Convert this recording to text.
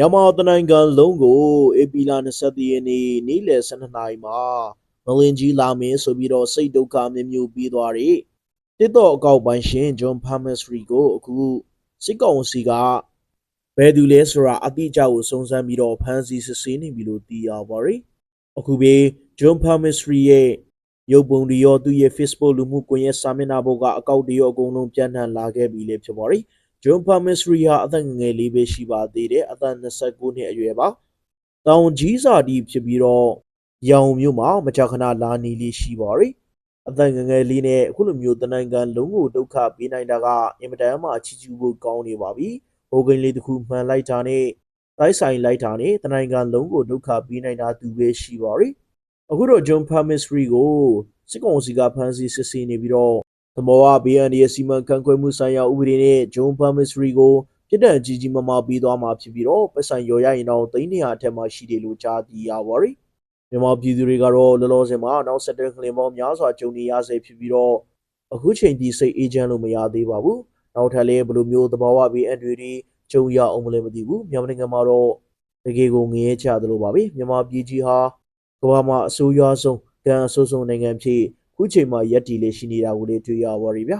မြန်မာတနိုင်ငံလုံးကို ဧပြီလ23ရက်နေ့နေ့လယ်12နာရီမှာမလင်ကြီးလာမင်းဆိုပြီးတော့စိတ်ဒုက္ခမျိုးမျိုးပြီးသွားတဲ့တစ်တော့အကောက်ပိုင်းရှင်ဂျွန်ဖာမက်စရီကိုအခုစစ်ကောင်စီကဘယ်သူလဲဆိုတာအတိအကျကိုစုံစမ်းပြီးတော့ဖမ်းဆီးစစ်ဆေးနေပြီလို့သိရပါတယ်အခုပဲဂျွန်ဖာမက်စရီရဲ့ရုပ်ပုံတွေရောသူ့ရဲ့ Facebook လူမှုကွန်ရက်စာမျက်နှာပေါ်ကအကောက်တွေရောအကုန်လုံးပြန့်နှံ့လာခဲ့ပြီလေဖြစ်ပါတယ် ဂျွန်ဖာမစ်ရီဟာအသက်ငယ်ငယ်လေးပဲရှိပါသေးတယ်အသက်29နှစ်အရွယ်ပါတောင်ကြီးစာတီဖြစ်ပြီးတော့ရောင်မြို့မှာမကြာခဏလာနေလေးရှိပါရယ်အသက်ငယ်ငယ်လေးနဲ့အခုလိုမျိုးတနိုင်ငံလုံးကိုဒုက္ခပေးနိုင်တာကအင်မတန်မှချီကျူးဖို့ကောင်းနေပါပြီဟိုကိန်းလေးတစ်ခုမှန်လိုက်တာနဲ့တိုက်ဆိုင်လိုက်တာနဲ့တနိုင်ငံလုံးကိုဒုက္ခပေးနိုင်တာသူပဲရှိပါရယ်အခုတော့ဂျွန်ဖာမစ်ရီကိုစစ်ကောင်စီကဖမ်းဆီးစစ်ဆေးနေပြီးတော့ သမောက BND ရဲ့စီမံခန့်ခွဲမှုဆိုင်ရာဥပဒေနဲ့ဂျွန်ဖာမစ်ရီကိုပြည်ထောင်ကြီးကြီးမားမားပြီးသွားမှာဖြစ်ပြီးတော့ပတ်ဆိုင်ရော်ရရင်တော့သိန်း200အထက်မှာရှိတယ်လို့ကြားသိရပါရီမြန်မာပြည်သူတွေကတော့လောလောဆယ်မှာနောက်ဆက်တွဲခလင်ပေါင်းများစွာကြုံနေရဆဲဖြစ်ပြီးတော့အခုချိန်ဒီစိတ်အေးချမ်းလို့မရသေးပါဘူးနောက်ထပ်လည်းဘယ်လိုမျိုးသဘောဝ BND တွေကြုံရအောင်မလဲမသိဘူးမြန်မာနိုင်ငံမှာတော့တကယ်ကိုငရဲချတယ်လို့ပါပဲမြန်မာပြည်ကြီးဟာကမ္ဘာမှာအဆိုးရွားဆုံးကံအဆိုးဆုံးနိုင်ငံဖြစ် ခုချိန်မှာရက်တီလေးရှိနေတာကိုလေးတွေ့ရပါရီဗျာ